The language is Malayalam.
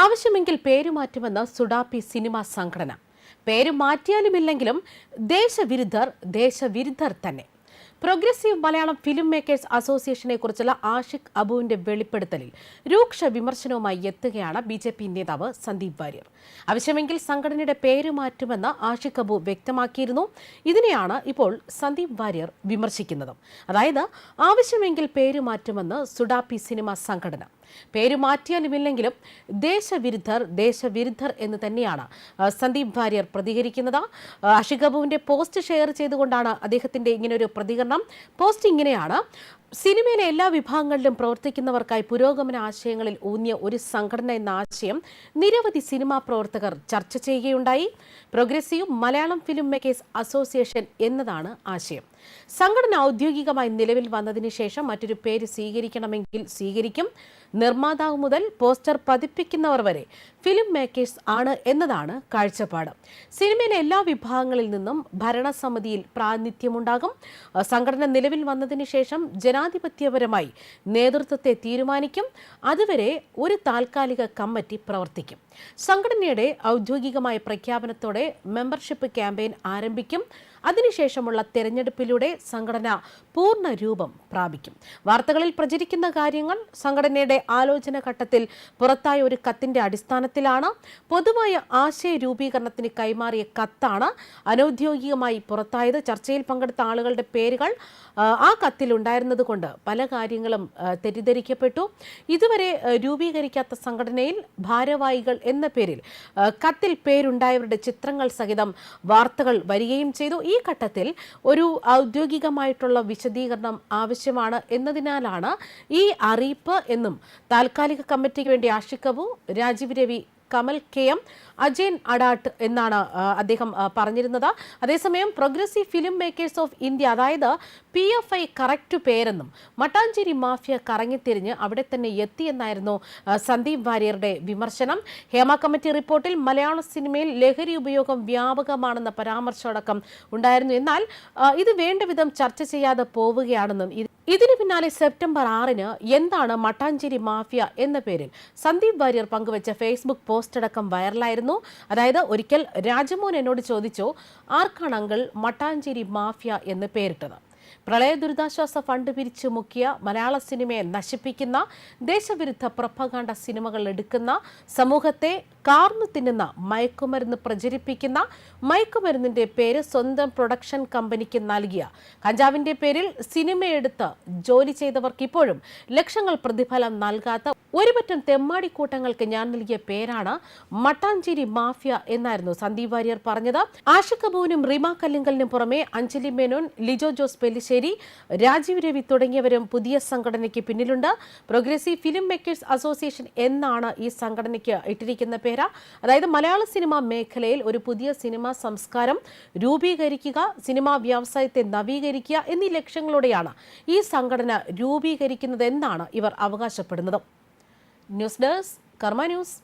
ആവശ്യമെങ്കിൽ പേരുമാറ്റുമെന്ന് സുഡാപി സിനിമ സംഘടന. പേര് മാറ്റിയാലുമില്ലെങ്കിലും ദേശവിരുദ്ധർ ദേശവിരുദ്ധർ തന്നെ. പ്രോഗ്രസീവ് മലയാളം ഫിലിം മേക്കേഴ്സ് അസോസിയേഷനെ കുറിച്ചുള്ള ആഷിഖ് അബുവിന്റെ വെളിപ്പെടുത്തലിൽ രൂക്ഷ വിമർശനവുമായി എത്തുകയാണ് ബി ജെ പി നേതാവ് സന്ദീപ് വാര്യർ. ആവശ്യമെങ്കിൽ സംഘടനയുടെ പേര് മാറ്റുമെന്ന് ആഷിഖ് അബു വ്യക്തമാക്കിയിരുന്നു. ഇതിനെയാണ് ഇപ്പോൾ സന്ദീപ് വാര്യർ വിമർശിക്കുന്നത്. അതായത് ആവശ്യമെങ്കിൽ പേര് മാറ്റുമെന്ന് സുഡാപി സിനിമ സംഘടന. പേര് മാറ്റിയാലുമില്ലെങ്കിലും ദേശവിരുദ്ധർ ദേശവിരുദ്ധർ എന്ന് തന്നെയാണ് സന്ദീപ് വാര്യർ പ്രതികരിക്കുന്നത്. അബുവിന്റെ പോസ്റ്റ് ഷെയർ ചെയ്തുകൊണ്ടാണ് അദ്ദേഹത്തിന്റെ ഇങ്ങനൊരു പ്രതികരണം. പോസ്റ്റ് ഇങ്ങനെയാണ് സിനിമയിലെ എല്ലാ വിഭാഗങ്ങളിലും പ്രവർത്തിക്കുന്നവർക്കായി പുരോഗമന ആശയങ്ങളിൽ ഊന്നിയ ഒരു സംഘടന എന്ന ആശയം നിരവധി സിനിമാ പ്രവർത്തകർ ചർച്ച ചെയ്യുകയുണ്ടായി. Progressive Malayalam film makers association എന്നതാണ് ആശയം. സംഘടന ഔദ്യോഗികമായി നിലവിൽ വന്നതിന് ശേഷം മറ്റൊരു പേര് സ്വീകരിക്കണമെങ്കിൽ സ്വീകരിക്കും. നിർമ്മാതാവ് മുതൽ പോസ്റ്റർ പതിപ്പിക്കുന്നവർ വരെ ഫിലിം മേക്കേഴ്സ് ആണ് എന്നതാണ് കാഴ്ചപ്പാട്. സിനിമയിലെ എല്ലാ വിഭാഗങ്ങളിൽ നിന്നും ഭരണസമിതിയിൽ പ്രാതിനിധ്യമുണ്ടാകും. സംഘടന നിലവിൽ വന്നതിന് ശേഷം ജനാധിപത്യപരമായി നേതൃത്വത്തെ തീരുമാനിക്കും. അതുവരെ ഒരു താൽക്കാലിക കമ്മിറ്റി പ്രവർത്തിക്കും. സംഘടനയുടെ ഔദ്യോഗികമായ പ്രഖ്യാപനത്തോടെ മെമ്പർഷിപ്പ് ക്യാമ്പയിൻ ആരംഭിക്കും. അതിനുശേഷമുള്ള തെരഞ്ഞെടുപ്പിലൂടെ സംഘടന പൂർണ രൂപം പ്രാപിക്കും. വാർത്തകളിൽ പ്രചരിക്കുന്ന കാര്യങ്ങൾ സംഘടനയുടെ ആലോചന ഘട്ടത്തിൽ പുറത്തായ ഒരു കത്തിന്റെ അടിസ്ഥാനത്തിലാണ്. പൊതുവായ ആശയ രൂപീകരണത്തിന് കൈമാറിയ കത്താണ് അനൌദ്യോഗികമായി പുറത്തായത്. ചർച്ചയിൽ പങ്കെടുത്ത ആളുകളുടെ പേരുകൾ ആ, കത്തിലുണ്ടായിരുന്നത് കൊണ്ട് പല കാര്യങ്ങളും തെറ്റിദ്ധരിക്കപ്പെട്ടു. ഇതുവരെ രൂപീകരിക്കാത്ത സംഘടനയിൽ ഭാരവാഹികൾ എന്ന പേരിൽ കത്തിൽ പേരുണ്ടായവരുടെ ചിത്രങ്ങൾ സഹിതം വാർത്തകൾ വരികയും ചെയ്തു. ഈ ഘട്ടത്തിൽ ഒരു ഔദ്യോഗികമായിട്ടുള്ള വിശദീകരണം ആവശ്യമാണ് എന്നതിനാലാണ് ഈ അറിയിപ്പ് എന്നും താൽക്കാലിക കമ്മിറ്റിക്ക് വേണ്ടി ആഷിക്കവു. രാജീവ് രവി കമൽ കെ എം അജയൻ അഡാട്ട് എന്നാണ് അദ്ദേഹം പറഞ്ഞിരുന്നത്. അതേസമയം progressive film makers of India അതായത് പി എഫ് ഐ കറക്റ്റ് പേരെന്നും മട്ടാഞ്ചേരി മാഫിയ കറങ്ങിത്തിരിഞ്ഞ് അവിടെ തന്നെ എത്തിയെന്നായിരുന്നു സന്ദീപ് വാര്യരുടെ വിമർശനം. ഹേമ കമ്മിറ്റി റിപ്പോർട്ടിൽ മലയാള സിനിമയിൽ ലഹരി ഉപയോഗം വ്യാപകമാണെന്ന പരാമർശമടക്കം ഉണ്ടായിരുന്നു. എന്നാൽ ഇത് വേണ്ട വിധം ചർച്ച ചെയ്യാതെ പോവുകയാണെന്നും ഇതിനു പിന്നാലെ സെപ്റ്റംബർ ആറിന് എന്താണ് മട്ടാഞ്ചേരി മാഫിയ എന്ന പേരിൽ സന്ദീപ് വാര്യർ പങ്കുവച്ച ഫേസ്ബുക്ക് പോസ്റ്റ് അടക്കം വൈറലായിരുന്നു. അതായത് ഒരിക്കൽ രാജമോൻ എന്നോട് ചോദിച്ചു ആർക്കാണ് അങ്കിൾ മട്ടാഞ്ചേരി മാഫിയ എന്ന് പേരിട്ടത്? പ്രളയ ദുരിതാശ്വാസ ഫണ്ട് പിരിച്ചു മുക്കിയ മലയാള സിനിമയെ നശിപ്പിക്കുന്ന ദേശവിരുദ്ധ പ്രൊപ്പഗാണ്ട സിനിമകൾ എടുക്കുന്ന സമൂഹത്തെ കാർന്നു തിന്നുന്ന മയക്കുമരുന്ന് പ്രചരിപ്പിക്കുന്ന മയക്കുമരുന്നിന്റെ പേര് സ്വന്തം പ്രൊഡക്ഷൻ കമ്പനിക്ക് നൽകിയ. കഞ്ചാവിന്റെ പേരിൽ സിനിമയെടുത്ത് ജോലി ചെയ്തവർക്ക് ഇപ്പോഴും ലക്ഷങ്ങൾ പ്രതിഫലം നൽകാത്ത ഒരുപറ്റം തെമ്മാടി കൂട്ടങ്ങൾക്ക് ഞാൻ നൽകിയ പേരാണ് മട്ടാഞ്ചേരി മാഫിയ എന്നായിരുന്നു സന്ദീപ് വാര്യർ പറഞ്ഞത്. ആഷിഖ് കപൂറിനും റിമ കല്ലിങ്കലിനും പുറമെ അഞ്ജലി മേനോൻ ലിജോ ജോസ് പെല്ലിശ്ശേരി രാജീവ് രവി തുടങ്ങിയവരും പുതിയ സംഘടനയ്ക്ക് പിന്നിലുണ്ട്. പ്രോഗ്രസീവ് ഫിലിം മേക്കേഴ്സ് അസോസിയേഷൻ എന്നാണ് ഈ സംഘടനയ്ക്ക് ഇട്ടിരിക്കുന്ന പേര്. അതായത് മലയാള സിനിമാ മേഖലയിൽ ഒരു പുതിയ സിനിമാ സംസ്കാരം രൂപീകരിക്കുക സിനിമാ വ്യവസായത്തെ നവീകരിക്കുക എന്നീ ലക്ഷ്യങ്ങളോടെയാണ് ഈ സംഘടന രൂപീകരിക്കുന്നത് എന്നാണ് ഇവർ അവകാശപ്പെടുന്നത്. News desk Karma news.